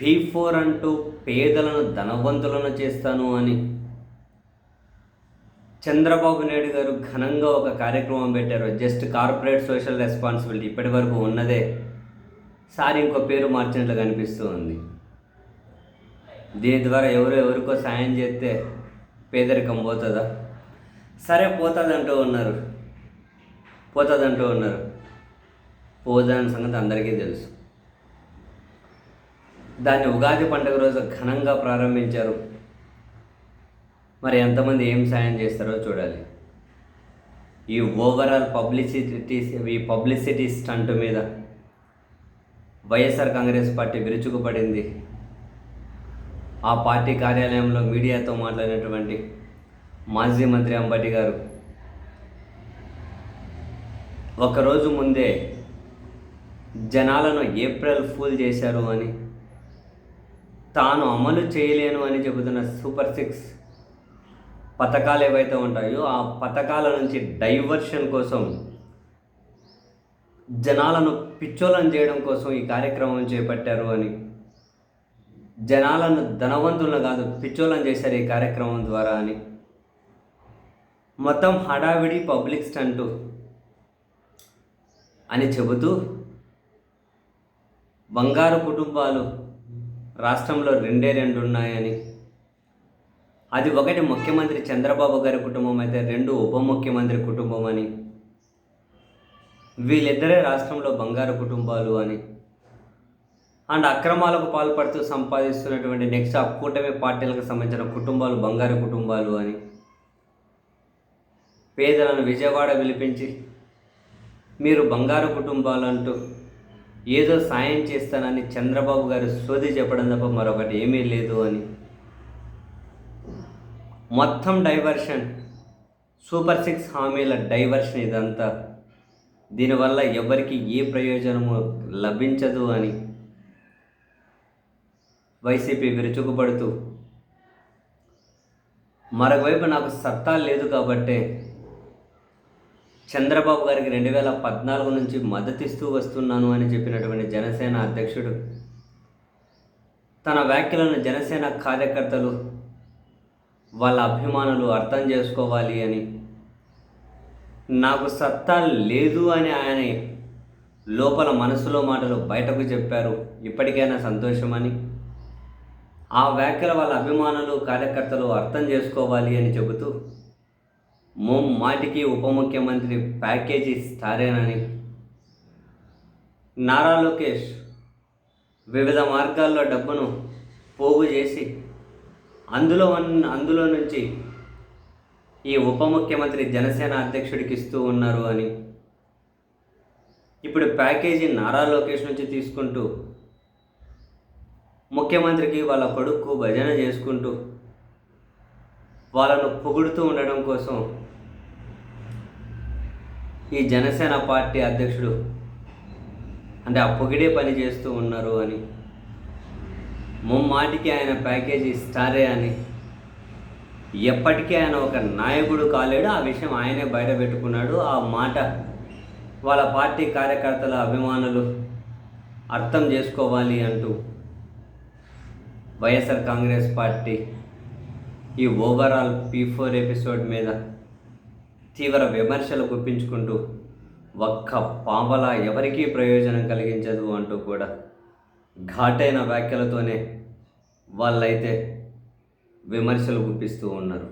P four అంటూ పేదలను ధనవంతులను చేస్తాను అని. చంద్రబాబు నాయుడు గారు ఘనంగా ఒక కార్యక్రమం పెట్టారు. జస్ట్ కార్పొరేట్ సోషల్ రెస్పాన్సిబిలిటీ ఇప్పటి వరకు ఉన్నదే. సారి ఇంకో పేరు మార్చినట్లు కనిపిస్తూ ఉంది. దీని ద్వారా ఎవరు ఎవరికో సాయం చేస్తే పేదరికం పోతుందా? సరే పోతుందంటూ ఉన్నారు. పోతుందంటూ ఉన్నారు. పోదని సంగతి అందరికీ తెలుసు. దాన్ని ఉగాది పండుగ రోజు ఘనంగా ప్రారంభించారు. మరి ఎంతమంది ఏం సాయం చేస్తారో చూడాలి. ఈ ఓవరాల్ పబ్లిసిటీ ఈ పబ్లిసిటీ స్టంట్ మీద వైఎస్ఆర్ కాంగ్రెస్ పార్టీ విరుచుకుపడింది. ఆ పార్టీ కార్యాలయంలో మీడియాతో మాట్లాడినటువంటి మాజీ మంత్రి అంబటి గారు. ఒకరోజు ముందే జనాలను ఏప్రిల్ ఫూల్ చేశారు అని తాను అమలు చేయలేను అని చెబుతున్న సూపర్ సిక్స్ పథకాలు ఏవైతే ఉంటాయో ఆ పథకాల నుంచి డైవర్షన్ కోసం జనాలను పిచ్చోలను చేయడం కోసం ఈ కార్యక్రమం చేపట్టారు అని. జనాలను ధనవంతులను కాదు పిచ్చోలను చేశారు ఈ కార్యక్రమం ద్వారా అని. మొత్తం హడావిడి పబ్లిక్ స్టంటు అని చెబుతూ బంగారు కుటుంబాలు రాష్ట్రంలో రెండే రెండు ఉన్నాయని అది ఒకటి ముఖ్యమంత్రి చంద్రబాబు గారి కుటుంబం అయితే రెండు ఉప ముఖ్యమంత్రి కుటుంబం అని వీళ్ళిద్దరే రాష్ట్రంలో బంగారు కుటుంబాలు అని. అండ్ అక్రమాలకు పాల్పడుతూ సంపాదిస్తున్నటువంటి నెక్స్ట్ ఆ కూటమి పార్టీలకు సంబంధించిన కుటుంబాలు బంగారు కుటుంబాలు అని. పేదలను విజయవాడ పిలిపించి మీరు బంగారు కుటుంబాలు అంటూ ఏదో సాయం చేస్తానని చంద్రబాబు గారు సోది చెప్పడం తప్ప మరొకటి ఏమీ లేదు అని. మొత్తం డైవర్షన్ సూపర్ సిక్స్ హామీల డైవర్షన్ ఇదంతా. దీనివల్ల ఎవరికి ఏ ప్రయోజనము లభించదు అని వైసీపీ విరుచుకుపడుతూ. మరొకవైపు నాకు సత్తా లేదు కాబట్టే చంద్రబాబు గారికి రెండు వేల పద్నాలుగు నుంచి మద్దతిస్తూ వస్తున్నాను అని చెప్పినటువంటి జనసేన అధ్యక్షుడు తన వ్యాఖ్యలను జనసేన కార్యకర్తలు వాళ్ళ అభిమానులు అర్థం చేసుకోవాలి అని. నాకు సత్తా లేదు అని ఆయన లోపల మనసులో మాటలు బయటకు చెప్పారు. ఇప్పటికైనా సంతోషమని ఆ వ్యాఖ్యల వాళ్ళ అభిమానులు కార్యకర్తలు అర్థం చేసుకోవాలి అని చెబుతూ మాటికి ఉప ముఖ్యమంత్రి ప్యాకేజీ ఇస్తారేనని. నారా లోకేష్ వివిధ మార్గాల్లో డబ్బును పోగు చేసి అందులో అందులో నుంచి ఈ ఉప ముఖ్యమంత్రి జనసేన అధ్యక్షుడికి ఇస్తూ ఉన్నారు అని. ఇప్పుడు ప్యాకేజీ నారా లోకేష్ నుంచి తీసుకుంటూ ముఖ్యమంత్రికి వాళ్ళ కొడుకు భజన చేసుకుంటూ వాళ్ళను పొగుడుతూ ఉండడం కోసం ఈ జనసేన పార్టీ అధ్యక్షుడు అంటే ఆ పొగిడే పని చేస్తూ ఉన్నారు అని ముమ్మాటికి ఆయన ప్యాకేజీ స్టారే అని ఎప్పటికీ ఆయన ఒక నాయకుడు కాలేడు. ఆ విషయం ఆయనే బయట పెట్టుకున్నాడు. ఆ మాట వాళ్ళ పార్టీ కార్యకర్తల అభిమానులు అర్థం చేసుకోవాలి అంటూ వైఎస్ఆర్ కాంగ్రెస్ పార్టీ ఈ ఓవరాల్ పీ ఫోర్ ఎపిసోడ్ మీద తీవ్ర విమర్శలు గుప్పించుకుంటూ ఒక్క పావల ఎవరికీ ప్రయోజనం కలిగించదు అంటూ కూడా ఘాటైన వ్యాఖ్యలతోనే వాళ్ళైతే విమర్శలు గుప్పిస్తూ ఉన్నారు.